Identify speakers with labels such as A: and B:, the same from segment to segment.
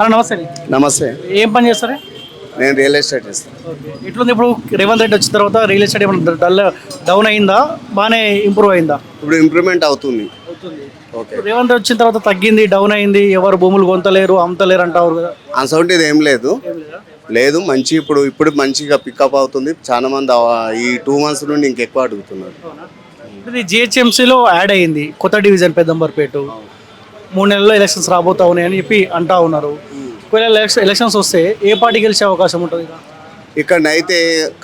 A: అన్న నమస్తే.
B: నమస్తే.
A: ఏం పని చేస్తారే?
B: నేను రియల్ ఎస్టేట్ ఇస్తాను
A: ఎట్లుంది ఇప్పుడు రేవంత్ రెడ్డి వచ్చిన తర్వాత రియల్ ఎస్టేట్ ఏమైనా డల్ డౌన్ అయిందా? బాగానే ఇంప్రూవ్ అయిందా?
B: ఇప్పుడు ఇంప్రూవ్మెంట్ అవుతుంది. ఓకే.
A: రేవంత్ వచ్చిన తర్వాత తగ్గింది డౌన్ అయింది ఎవరు భూములు కొంతలేరు అమ్ముతలేరు అంటారు కదా.
B: అసౌంటిది ఏం లేదు. లేదు? మంచి ఇప్పుడు ఇప్పుడు మంచిగా పికప్ అవుతుంది. చాలా మంది ఈ టూ మంత్స్ నుండి ఇంకెక్కువ అడుగుతున్నారు.
A: ఇది జిహెచ్ఎంసీలో యాడ్ అయింది. కొత్త డివిజన్ పెద్దంబర్పేట. మూడు నెలల్లో ఎలక్షన్స్ రాబోతా ఉన్నాయని చెప్పి అంటా ఉన్నారు. ఒకవేళ ఎలక్షన్ ఎలక్షన్స్ వస్తే ఏ పార్టీ గెలిచే అవకాశం ఉంటుంది ఇక?
B: ఇక్కడనైతే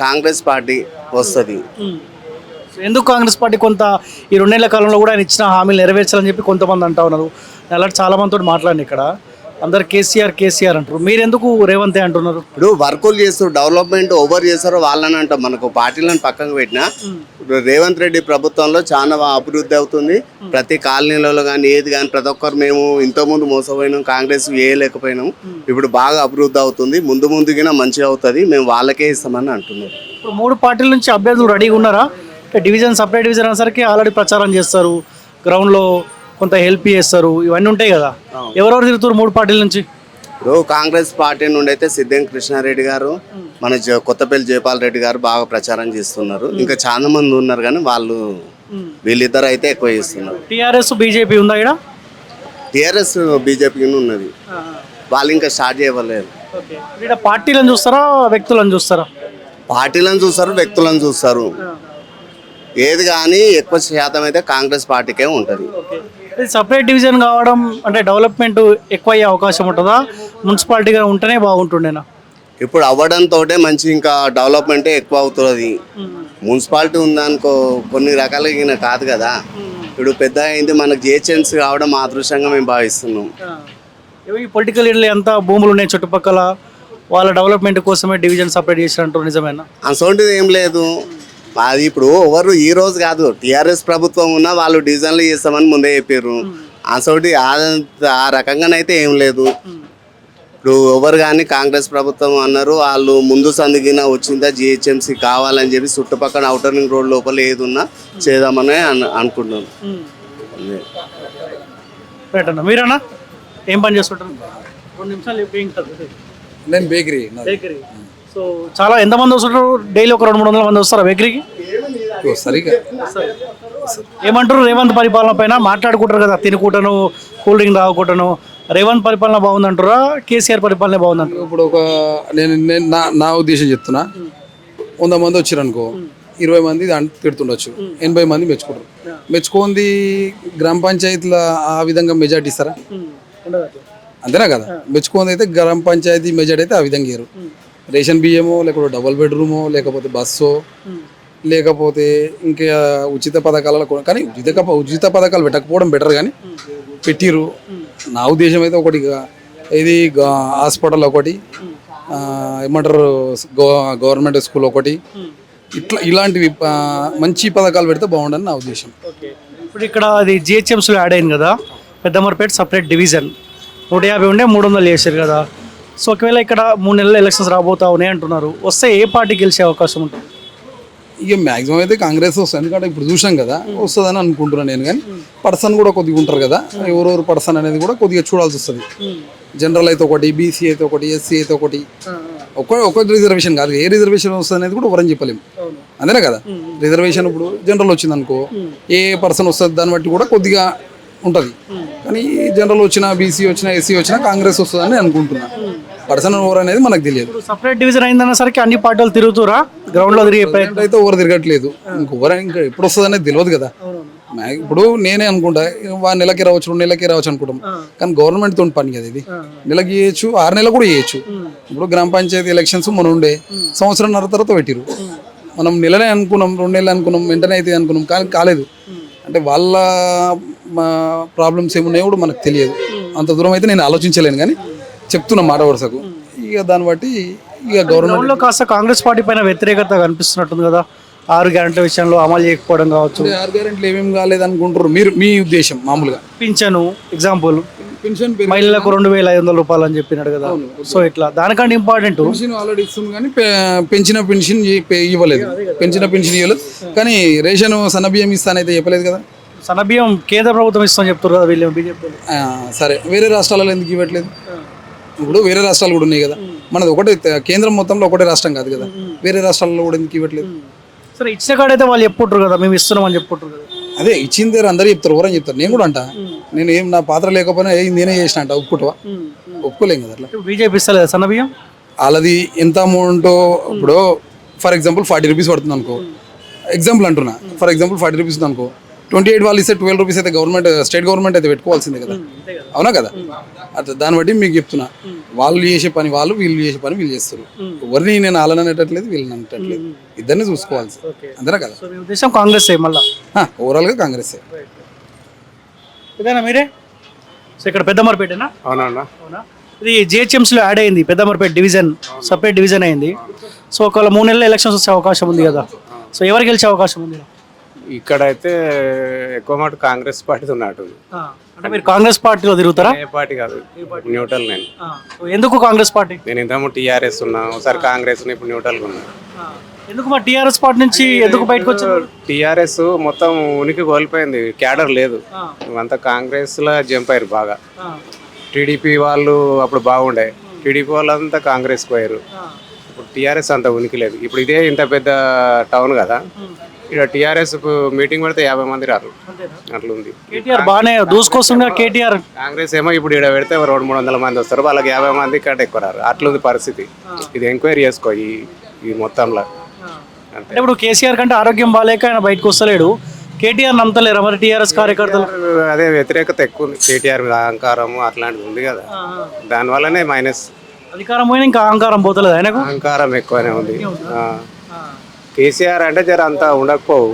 B: కాంగ్రెస్ పార్టీ వస్తుంది.
A: ఎందుకు కాంగ్రెస్ పార్టీ కొంత ఈ రెండేళ్ళ కాలంలో కూడా ఆయన ఇచ్చిన హామీలు నెరవేర్చాలని చెప్పి కొంతమంది అంటా ఉన్నారు. నేను అలాంటి చాలా మందితో మాట్లాడిన ఇక్కడ. అందరు కేసీఆర్ కేసీఆర్ అంటారు. మీరు ఎందుకు రేవంతే అంటున్నారు?
B: ఇప్పుడు వర్కులు చేస్తారు డెవలప్మెంట్ ఓవర్ చేస్తారో వాళ్ళని అంటాం. మనకు పార్టీలను పక్కన పెట్టినా రేవంత్ రెడ్డి ప్రభుత్వంలో చాలా అభివృద్ధి అవుతుంది. ప్రతి కాలనీలలో కానీ ఏది కానీ ప్రతి ఒక్కరు మేము ఇంతకుముందు మోసపోయినాం కాంగ్రెస్ వేయలేకపోయినాం. ఇప్పుడు బాగా అభివృద్ధి అవుతుంది. ముందు ముందుగా మంచిగా అవుతుంది. మేము వాళ్ళకే ఇస్తామని అంటున్నారు.
A: ఇప్పుడు మూడు పార్టీల నుంచి అభ్యర్థులు రెడీగా ఉన్నారా? డివిజన్ సపరేట్ డివిజన్ అనేసరికి ఆల్రెడీ ప్రచారం చేస్తారు. గ్రౌండ్లో కొంత హెల్ప్ చేస్తారు. ఇవన్నీ ఉంటాయి కదా. ఎవరెవరు తిరుగుతారు మూడు పార్టీల నుంచి?
B: ఇప్పుడు కాంగ్రెస్ పార్టీ నుండి అయితే సిద్ధం కృష్ణారెడ్డి గారు మన కొత్తపల్లి జయపాల్ రెడ్డి గారు బాగా ప్రచారం చేస్తున్నారు. ఇంకా చాలా మంది ఉన్నారు కానీ వాళ్ళు వీళ్ళిద్దరు అయితే ఎక్కువ చేస్తున్నారు.
A: టీఆర్ఎస్ బీజేపీ ఉందా ఇక్కడ?
B: టీఆర్ఎస్ బీజేపీ ఉన్నది. వాళ్ళు ఇంకా స్టార్ట్
A: ఇక్కడ పార్టీలను చూస్తారా వ్యక్తులను చూస్తారా?
B: పార్టీలను చూస్తారు వ్యక్తులను చూస్తారు. ఏది కానీ ఎక్కువ శాతం అయితే కాంగ్రెస్ పార్టీకే ఉంటుంది.
A: ఇది సపరేట్ డివిజన్ కావడం అంటే డెవలప్మెంట్ ఎక్కువ అయ్యే అవకాశం ఉంటుందా? మున్సిపాలిటీగా ఉంటేనే బాగుంటుండేనా?
B: ఇప్పుడు అవ్వడంతో మంచి ఇంకా డెవలప్మెంట్ ఎక్కువ అవుతుంది మున్సిపాలిటీ ఉందనుకో కొన్ని రకాలుగా కాదు కదా. ఇప్పుడు పెద్ద అయింది మనకు జిహెచ్ఎంసీ కావడం మా అదృష్టంగా మేము భావిస్తున్నాం.
A: ఈ పొలిటికల్ లీడర్లు ఎంత భూములు ఉన్నాయి చుట్టుపక్కల? వాళ్ళ డెవలప్మెంట్ కోసమే డివిజన్ సపరేట్ చేసినట్టు నిజమేనా?
B: అసోంటిది ఏం లేదు. అది ఇప్పుడు ఎవరు ఈ రోజు కాదు. టీఆర్ఎస్ ప్రభుత్వం ఉన్నా వాళ్ళు డిజైన్లు చేస్తామని ముందే చెప్పారు అసోటి ఆ రకంగానైతే ఏం లేదు. ఇప్పుడు ఎవరు కానీ కాంగ్రెస్ ప్రభుత్వం అన్నారు వాళ్ళు ముందు సందిగిన వచ్చిందా జిహెచ్ఎంసీ కావాలని చెప్పి చుట్టుపక్కల అవుటర్ రింగ్ రోడ్ లోపల ఏది ఉన్నా చేద్దామని అను- అనుకుంటున్నాను
A: మీరన్నా? ఏం పని రెండు నిమిషాలు కాదు
C: నేను బేకరీ
A: బేకరీ. సో చాలా ఎంతమంది వస్తుంటారు? డైలీ ఒక రెండు మూడు వందల మంది వస్తారా బేకరీకి?
C: సరిగా.
A: ఏమంటారు? రేవంత్ పరిపాలన పైన మాట్లాడుకుంటారు కదా తినుకుంటాను కూల్ డ్రింక్ తాగుకుంటాను. రేవంత్ పరిపాలన బాగుందంటారా? కేసీఆర్ పరిపాలన బాగుందంటారు?
C: ఇప్పుడు ఒక నేను నేను నా నా ఉద్దేశం చెప్తున్నా. వంద మంది వచ్చారు అనుకో ఇరవై మంది తిడుతుండొచ్చు. ఎనభై మంది మెచ్చుకుంటారు. మెచ్చుకుంది గ్రామ పంచాయతీల ఆ విధంగా మెజార్టీ ఇస్తారా? అంతేనా కదా? మెచ్చుకుంది అయితే గ్రామ పంచాయతీ మెజార్టీ అయితే ఆ విధంగా ఇయ్యరు. రేషన్ బియ్యమో లేకపోతే డబుల్ బెడ్రూమో లేకపోతే బస్సో లేకపోతే ఇంకా ఉచిత పథకాలలో కూడా కానీ ఉచిత ఉచిత పథకాలు పెట్టకపోవడం బెటర్ కానీ పెట్టిరు నా ఉద్దేశం అయితే ఒకటి ఇది హాస్పిటల్ ఒకటి ఏమంటారు గవర్నమెంట్ స్కూల్ ఒకటి ఇట్లా ఇలాంటివి మంచి పథకాలు పెడితే బాగుండని నా ఉద్దేశం.
A: ఇప్పుడు ఇక్కడ అది జిహెచ్ఎంసీలో యాడ్ అయింది కదా పెద్దమరపేట సపరేట్ డివిజన్. నూట యాభై ఉండే మూడు వందలు చేశారు కదా. సో ఒకవేళ ఇక్కడ మూడు నెలల ఎలక్షన్స్ రాబోతా ఉన్నాయి అంటున్నారు వస్తే ఏ పార్టీ గెలిచే అవకాశం ఉంటుంది?
C: ఇక మ్యాక్సిమం అయితే కాంగ్రెస్ వస్తుంది. ఎందుకంటే ఇప్పుడు చూసాం కదా వస్తుందని అనుకుంటున్నాను నేను కానీ పర్సన్ కూడా కొద్దిగా ఉంటారు కదా ఎవరెవరు పర్సన్ అనేది కూడా కొద్దిగా చూడాల్సి వస్తుంది. జనరల్ అయితే ఒకటి బీసీ అయితే ఒకటి ఎస్సీ అయితే ఒకటి. ఒక ఒక రిజర్వేషన్ కాదు ఏ రిజర్వేషన్ వస్తుంది అనేది కూడా ఎవరని చెప్పలేము అంతేనా కదా? రిజర్వేషన్ ఇప్పుడు జనరల్ వచ్చింది అనుకో ఏ పర్సన్ వస్తుంది దాన్ని బట్టి కూడా కొద్దిగా ఉంటుంది. కానీ జనరల్ వచ్చినా బీసీ వచ్చినా ఎస్సీ వచ్చినా కాంగ్రెస్ వస్తుందని అనుకుంటున్నా. పర్సన్ ఎవరు అనేది మనకు తెలియదు.
A: సపరేట్ డివిజన్ అయిందన్నసరికి అన్ని పార్టీలు తిరుగుతురా? తిరిగే ప్రయత్నం?
C: ప్రజెంట్ అయితే ఎవరు తిరగట్లేదు. ఇంకెవరు ఇంకా ఎప్పుడు వస్తుంది అనేది తెలియదు కదా. ఇప్పుడు నేనే అనుకుంటా వా నెలకి రావచ్చు రెండు నెలలకి రావచ్చు అనుకుంటాం. కానీ గవర్నమెంట్ తోటి పని కదా ఇది. నెలకి చేయొచ్చు ఆరు నెలలు కూడా చేయొచ్చు ఇప్పుడు గ్రామ పంచాయతీ ఎలక్షన్స్ మనం ఉండే. సంవత్సరంన్నర తర్వాత పెట్టిరు. మనం నెలనే అనుకున్నాం రెండు నెలలు అనుకున్నాం వెంటనే అయితే అనుకున్నాం కానీ కాలేదు. అంటే వాళ్ళ ప్రాబ్లమ్స్ ఏమున్నాయో కూడా మనకు తెలియదు. అంత దూరం అయితే నేను ఆలోచించలేను కానీ చెప్తున్నా మాట వరుసకు. ఇక దాన్ని బట్టి ఇక గవర్నమెంట్
A: గ్రౌండ్లో కాస్త కాంగ్రెస్ పార్టీ పైన వ్యతిరేకత కనిపిస్తున్నట్టుంది కదా. ఆరు గ్యారంటీ విషయంలో అమలు చేయకపోవడం కావచ్చు.
C: ఆరు గ్యారెంట్లు ఏమేమి కాలేదు అనుకుంటారు మీరు మీ ఉద్దేశం మామూలుగా.
A: పింఛను ఎగ్జాంపుల్
C: పెన్షన్
A: మహిళలకు రెండు వేల ఐదు వందల రూపాయలు అని చెప్పినాడు కదా. సో ఇట్లా దానికంటే ఇంపార్టెంట్
C: పెన్షన్ ఆల్రెడీ ఇస్తుంది కానీ పెంచిన పెన్షన్ ఇవ్వలేదు. పెంచిన పెన్షన్ ఇవ్వలేదు. కానీ రేషన్ సన్నబియ్యం ఇస్తానైతే చెప్పలేదు కదా.
A: సన్నబియ్యం కేంద్ర ప్రభుత్వం ఇస్తామని చెప్తారు కదా వీళ్ళు బీజేపీ
C: సరే. వేరే రాష్ట్రాలలో ఎందుకు ఇవ్వట్లేదు? ఇప్పుడు వేరే రాష్ట్రాలు కూడా ఉన్నాయి కదా. మనది ఒకటే కేంద్రం మొత్తంలో ఒకటే రాష్ట్రం కాదు కదా. వేరే రాష్ట్రాల్లో కూడా ఎందుకు ఇవ్వట్లేదు?
A: సరే ఇచ్చే కాడైతే వాళ్ళు చెప్పుంటారు కదా మేము ఇస్తున్నాం అని చెప్పుంటారు కదా.
C: అదే ఇచ్చింది దగ్గర అందరూ చెప్తారు ఎవరని చెప్తారు? నేను కూడా అంట. నేను ఏం నా పాత్ర లేకపోయినా ఏం నేనే చేసిన అంట ఒప్పుకుంటావా? ఒప్పుకోలేం కదా అట్లా.
A: బీజేపీ ఇస్తలేదా సన్న బియ్యం
C: వాళ్ళది ఎంత అమౌంట్ ఇప్పుడు ఫర్ ఎగ్జాంపుల్ ఫార్టీ రూపీస్ పడుతుంది అనుకో ఎగ్జాంపుల్ అంటున్నా. ఫర్ ఎగ్జాంపుల్ ఫార్టీ రూపీస్ అనుకో ట్వంటీ ఎయిట్ వాళ్ళు ఇస్తే ట్వెల్వ్ రూపీస్ అయితే గవర్నమెంట్ స్టేట్ గవర్నమెంట్ అయితే పెట్టుకోవాల్సిందే కదా. అవునా కదా? అట్లా దాన్ని బట్టి మీకు చెప్తున్నా. వాళ్ళు చేసే పని వాళ్ళు వీళ్ళు చేసే పని వీళ్ళు చేస్తారు. ఎవరిని నేను వాళ్ళని అనేటట్లేదు వీళ్ళని అనేటట్లేదు ఇద్దరిని చూసుకోవాల్సి. అంతేనా కదా?
A: ఉద్దేశం కాంగ్రెస్ మళ్ళా?
C: ఓవరాల్గా కాంగ్రెస్
A: ఇదేనా మీరే? సో ఇక్కడ పెద్దమరపేటనా?
D: అవునన్నా
A: అవునా? ఇది జిహెచ్ఎంసీలో యాడ్ అయింది పెద్దమరపేట డివిజన్ సపరేట్ డివిజన్ అయింది. సో ఒకవేళ మూడు నెలల ఎలక్షన్స్ వచ్చే అవకాశం ఉంది కదా. సో ఎవరు గెలిచే అవకాశం ఉంది?
D: ఇక్కడైతే ఎక్కువ మాట కాంగ్రెస్ పార్టీ ఉన్నట్టు
A: అంటే మీరు కాంగ్రెస్ పార్టీలో తిరుగుతారా?
D: ఏ పార్టీ కాదు. న్యూట్రల్ నేను.
A: ఎందుకు కాంగ్రెస్ పార్టీ?
D: నేను ఇంతకుముందు టీఆర్ఎస్ ఉన్నా ఒకసారి కాంగ్రెస్ ఇప్పుడు న్యూట్రల్ ఉన్నా.
A: ఎందుకు మా టీఆర్ఎస్ పార్టీ నుంచి ఎందుకు బయటకు వచ్చారు
D: టీఆర్ఎస్ మొత్తం ఉనికి కోల్పోయింది క్యాడర్ లేదు. అంతా కాంగ్రెస్లో జంప్ అయ్యారు బాగా. టీడీపీ వాళ్ళు అప్పుడు బాగుండే. టీడీపీ వాళ్ళంతా కాంగ్రెస్ పోయారు. ఇప్పుడు టీఆర్ఎస్ అంత ఉనికి లేదు. ఇప్పుడు ఇదే ఇంత పెద్ద టౌన్ కదా. ఇక్కడ టీఆర్ఎస్ మీటింగ్ పెడితే యాభై మంది రారు? అట్లుంది.
A: కేటీఆర్ బాగానే దూసుకొస్తుందిగా కేటీఆర్
D: కాంగ్రెస్ ఏమో ఇప్పుడు ఇక్కడ పెడితే రెండు మూడు వందల మంది వస్తారు. వాళ్ళకి యాభై మంది కంటే ఎక్కువ రారు. అట్లుంది పరిస్థితి. ఇది ఎంక్వైరీ చేసుకో ఈ ఈ మొత్తంలో.
A: అంటే ఇప్పుడు కేసీఆర్ కంటే ఆరోగ్యం బాగాలేక ఆయన బయటకు వస్తలేడు. కేటీఆర్ నమ్మతలేరా మరి టీఆర్ఎస్ కార్యకర్తలు?
D: అదే వ్యతిరేకత ఎక్కువ ఉంది. కేటీఆర్ మీద అహంకారం అట్లాంటిది ఉంది కదా. దానివల్లనే మైనస్.
A: అధికారం పోయినా ఇంకా అహంకారం పోతలేదు ఆయనకు?
D: అహంకారం ఎక్కువనే ఉంది. ఆ. కేసీఆర్ అంటే జర అంత ఉండకపోవు.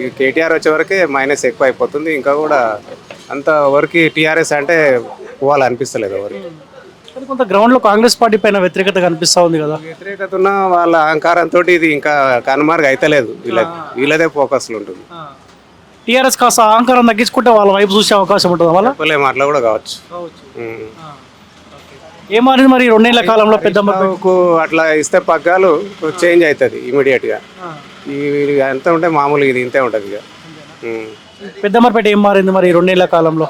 D: ఈ కేటీఆర్ వచ్చే వరకే మైనస్ ఎక్కువ అయిపోతుంది ఇంకా కూడా అంత ఎవరికి టీఆర్ఎస్ అంటే పోవాలనిపిస్తలేదు ఎవరికి.
A: కానీ కొంత గ్రౌండ్లో కాంగ్రెస్ పార్టీ పైన వ్యతిరేకత కనిపిస్తా ఉంది కదా.
D: వ్యతిరేకత ఉన్న వాళ్ళ అహంకారంతో ఇది ఇంకా కనుమరుగు అయితలేదు. వీళ్ళ వీళ్ళదే ఫోకస్లు ఉంటుంది.
A: టీఆర్ఎస్ కాస్త అహంకారం తగ్గించుకుంటే వాళ్ళ వైపు చూసే అవకాశం ఉంటుంది వాళ్ళ
D: అట్లా కూడా కావచ్చు. ఉమ్.
A: ఏం మారింది మరి? రెండేళ్ళ కాలంలో పెద్ద
D: చంద్రబాబుకు అట్లా ఇస్తే పగ్గాలు చేంజ్ అవుతుంది ఇమీడియట్గా ఈ ఎంత ఉంటే మామూలుగా ఇది ఇంతే ఉంటుంది ఇక. ఉమ్.
A: పెద్దమరపేట ఏం మారింది మరి రెండేళ్ళ కాలంలో?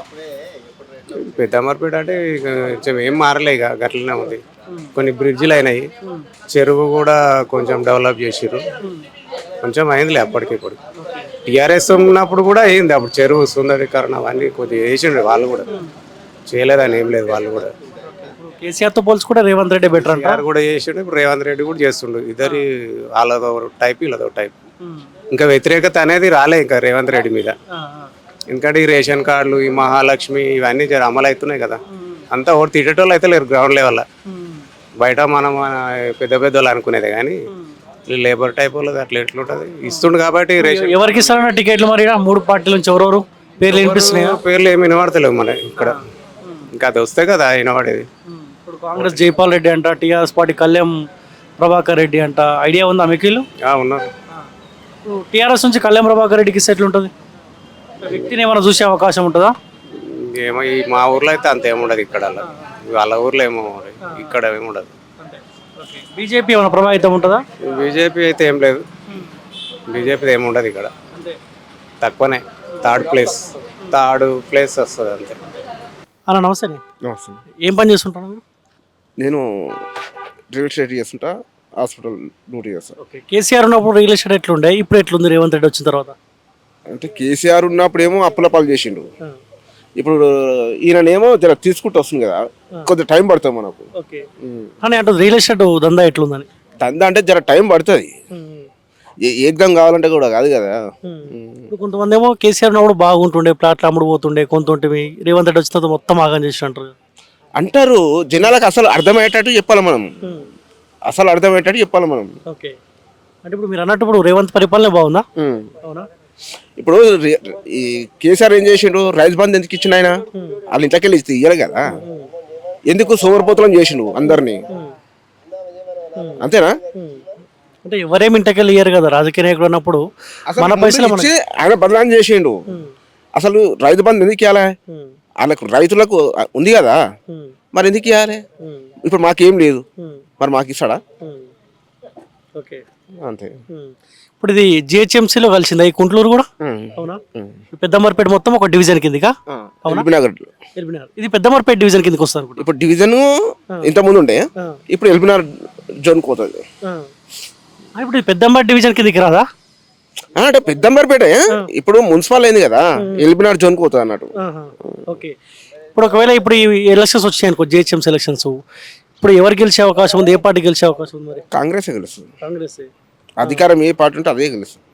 D: పెద్ద మార్పిడి అంటే కొంచెం ఏం మారలే ఇక గట్లనే ఉంది. కొన్ని బ్రిడ్జిలు అయినాయి. చెరువు కూడా కొంచెం డెవలప్ చేసిర్రు. కొంచెం అయిందిలే అప్పటికి ఇప్పుడు. టీఆర్ఎస్ ఉన్నప్పుడు కూడా అయింది. అప్పుడు చెరువు సుందరీకరణ అవన్నీ కొద్దిగా వేసిండ్రు వాళ్ళు కూడా. చేయలేదని ఏం లేదు వాళ్ళు కూడా.
A: కేసీఆర్తో పోల్చుకుంటే రేవంత్ రెడ్డి బెటర్ అంట.
D: కేఆర్ కూడా చేసిండు ఇప్పుడు రేవంత్ రెడ్డి కూడా చేస్తుండు. ఇద్దరి వాళ్ళదో టైప్ వీళ్ళదో టైప్ ఇంకా వ్యతిరేకత అనేది రాలే ఇంకా రేవంత్ రెడ్డి మీద. ఎందుకంటే ఈ రేషన్ కార్డులు ఈ మహాలక్ష్మి ఇవన్నీ జర అమలు అవుతున్నాయి కదా. అంతా ఒకటి తిట్టేటోళ్ళు అయితే లేరు గ్రౌండ్ లెవెల్ బయట మనం పెద్ద పెద్ద వాళ్ళు అనుకునేదే కానీ లేబర్ టైప్ వాళ్ళది అట్లా ఎట్లుంటుంది? ఇస్తుండు కాబట్టి రేషన్
A: ఎవరికి ఇస్తారన్న టికెట్లు మరి? మూడు పార్టీల నుంచి ఎవరెవరు? పేర్లు వినిపిస్తున్నాయి?
D: పేర్లు ఏమి వినబడతలేవు మన ఇక్కడ. ఇంకా అది వస్తే కదా వినబడేది.
A: కాంగ్రెస్ జైపాల్ రెడ్డి అంట టీఆర్ఎస్ పార్టీ కళ్యాణ్ ప్రభాకర్ రెడ్డి అంట. ఐడియా ఉందా మీకు వీళ్ళు?
D: ఆ, ఉన్నారు.
A: ఇప్పుడు టీఆర్ఎస్ నుంచి కళ్యాణ్ ప్రభాకర్ రెడ్డికి ఇస్తే ఎట్లుంటుంది వ్యక్తిని ఏమైనా చూసే అవకాశం ఉంటుందా?
D: ఏమో ఈ మా ఊర్లో అయితే అంత ఏముండదు ఇక్కడ అలా. వాళ్ళ ఊర్లో ఏమో. ఇక్కడ ఏముండదు
A: బీజేపీ ఏమైనా ప్రభావితం ఉంటుందా?
D: బీజేపీ అయితే ఏం లేదు. బీజేపీ ఏముండదు ఇక్కడ. తక్కువనే. Third place. థర్డ్ ప్లేస్ వస్తుంది అంతే.
A: అన్న నమస్తే.
E: నమస్తే.
A: ఏం పని చేస్తుంటాను
E: నేను రియల్ ఎస్టేట్ చేస్తుంటా హాస్పిటల్ డ్యూటీ చేస్తా.
A: ఓకే కేసీఆర్ ఉన్నప్పుడు రియల్ ఎస్టేట్ ఎట్లుండే? ఇప్పుడు ఎట్లుంది? రేవంత్ రెడ్డి వచ్చిన తర్వాత?
E: అంటే కేసీఆర్ ఉన్నప్పుడేమో అప్పుల పాలు చేసిండు. ఇప్పుడు ఈయననేమో జర తీసుకుంటూ వస్తుంది కదా కొద్దిగా టైం పడుతుంది మనకు.
A: ఓకే. కానీ అటు రియల్ ఎస్టేట్ దందా ఎట్లుందని?
E: దందా అంటే జర టైం పడుతుంది. ఏకదం కావాలంటే కూడా కాదు కదా.
A: ఇప్పుడు కొంతమంది ఏమో కేసీఆర్ ఉన్నప్పుడు బాగుంటుండే ప్లాట్లు అమ్ముడు పోతుండే కొంత రేవంత్ రెడ్డి వచ్చిన తర్వాత మొత్తం ఆగం చేసి అంటారు
E: అంటారు జనాలకు అసలు అర్థమయ్యేటట్టు చెప్పాలి మనం. అసలు అర్థమయ్యేటట్టు చెప్పాలి మనం.
A: ఓకే. అంటే ఇప్పుడు మీరు అన్నట్టు ఇప్పుడు రేవంత్ పరిపాలన బాగుందా. అవునా?
E: ఇప్పుడు ఈ కేసీఆర్ ఏం చేసిండు? రైతు బంధు ఎందుకు ఇచ్చిన ఆయన? వాళ్ళ ఇంట్లోకి వెళ్ళి ఇయ్యాలి కదా. ఎందుకు సోమరిపోతులను చేసిండు అందరినీ? అంతేనా?
A: అంటే ఎవరేమి ఇంటకెళ్ళి ఇయ్యారు కదా రాజకీయ నాయకుడు అన్నప్పుడు. మన పైసలు
E: ఆయన బదలాం చేసిండు. అసలు రైతు బంధు ఎందుకు ఇవ్వాలి వాళ్ళకు రైతులకు ఉంది కదా? మరి ఎందుకు ఇవ్వాలి ఇప్పుడు మాకేం లేదు. మరి మాకు ఇస్తాడా?
A: ఓకే.
E: అంతే.
A: ఇప్పుడు ఇది జిహెచ్ఎంసీలో కలిసిందా ఈ కుంట్లూరు కూడా? అవునా? పెద్దమర్పేట మొత్తం ఒక డివిజన్ కిందకా?
E: ఎల్బీనగర్.
A: ఇది పెద్దమర్పేట డివిజన్ కిందకి వస్తారు.
E: ఇప్పుడు డివిజన్ ఇంత ముందు ఉండే. ఇప్పుడు ఎల్బీనగర్ జోన్ పోతుంది.
A: ఆ, ఇప్పుడు పెద్దమర్పేట డివిజన్ కిందకి రాదా?
E: అంటే పెద్దంబర్పేట ఇప్పుడు మున్సిపల్ అయింది కదా ఎల్బీనగర్ జోన్ పోతుంది అన్నట్టు.
A: ఓకే. ఇప్పుడు ఒకవేళ ఇప్పుడు ఈ ఎలక్షన్స్ వచ్చాయి అనుకో జిహెచ్ఎంసీ ఎలక్షన్స్ ఇప్పుడు ఎవరు గెలిచే అవకాశం ఉంది ఏ పార్టీ గెలిచే అవకాశం ఉంది మరి?
E: కాంగ్రెస్ గెలుస్తుంది.
A: కాంగ్రెస్.
E: అధికారం ఏ పార్టీ ఉంటే అదే గెలుస్తుంది.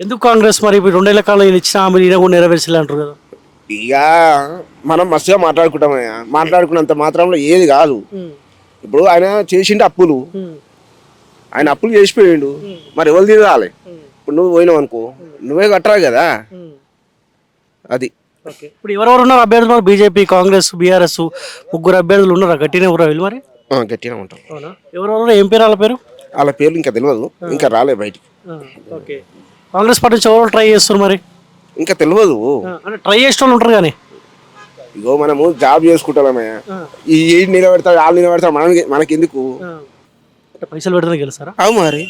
A: ఎందుకు కాంగ్రెస్ మరి ఇప్పుడు రెండేళ్ళ కాలం ఈయన ఇచ్చిన హామీలు ఈయన కూడా నెరవేర్చలే అంటారు కదా?
E: ఇక మనం మస్తుగా మాట్లాడుకుంటామయ్యా మాట్లాడుకున్నంత మాత్రంలో ఏది కాదు. ఇప్పుడు ఆయన చేసిండు అప్పులు. ఆయన అప్పులు చేసిపోయిండు. మరి ఎవరు తీరాలి? ఇప్పుడు నువ్వు పోయినావు అనుకో నువ్వే కట్టరా కదా? అది.
A: ఓకే. ఇప్పుడు ఎవరెవరు ఉన్నారు అభ్యర్థులు? బీజేపీ కాంగ్రెస్ బీఆర్ఎస్ ముగ్గురు అభ్యర్థులు ఉన్నారా? గట్టినే ఉన్నారు వీళ్ళు మరి?
E: గట్టిగా ఉంటాం.
A: అవునా? ఎవరెవరు? ఏం పేరు? వాళ్ళ పేరు?
E: వాళ్ళ పేర్లు ఇంకా తెలియదు ఇంకా రాలే బయటికి.
A: ఓకే. కాంగ్రెస్ పార్టీ నుంచి ఎవరు ట్రై చేస్తారు మరి?
E: ఇంకా తెలియదు
A: అంటే ట్రై చేసిన వాళ్ళు ఉంటారు కానీ.
E: ఇగో మనము జాబ్ చేసుకుంటామయ్యా ఈ ఏడు నిలబెడతాడు వాళ్ళు నిలబెడతాడు మనకి మనకి ఎందుకు
A: పైసలు పెడితే గెలుస్తారా?
E: అవు మరి.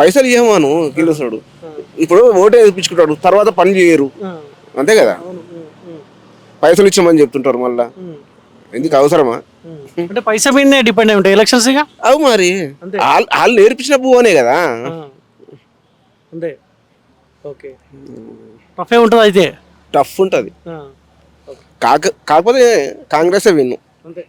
E: పైసలు ఇవ్వమాను గెలుస్తాడు ఇప్పుడు ఓటే వేయించుకుంటాడు తర్వాత పని చేయరు. అంతే కదా? పైసలు ఇచ్చామని చెప్తుంటారు మళ్ళా. ఎందుకు అవసరమా.
A: అంటే పైసా మీదనే డిపెండ్ అయి ఉంటాయి ఎలక్షన్స్ ఇక?
E: అవు మరి. వాళ్ళు నేర్పించిన పువ్వనే కదా.
A: అంతే. ఓకే. టఫే ఉంటుంది అయితే?
E: టఫ్ ఉంటుంది. కాక కాకపోతే కాంగ్రెస్ విన్ను.
A: అంతే.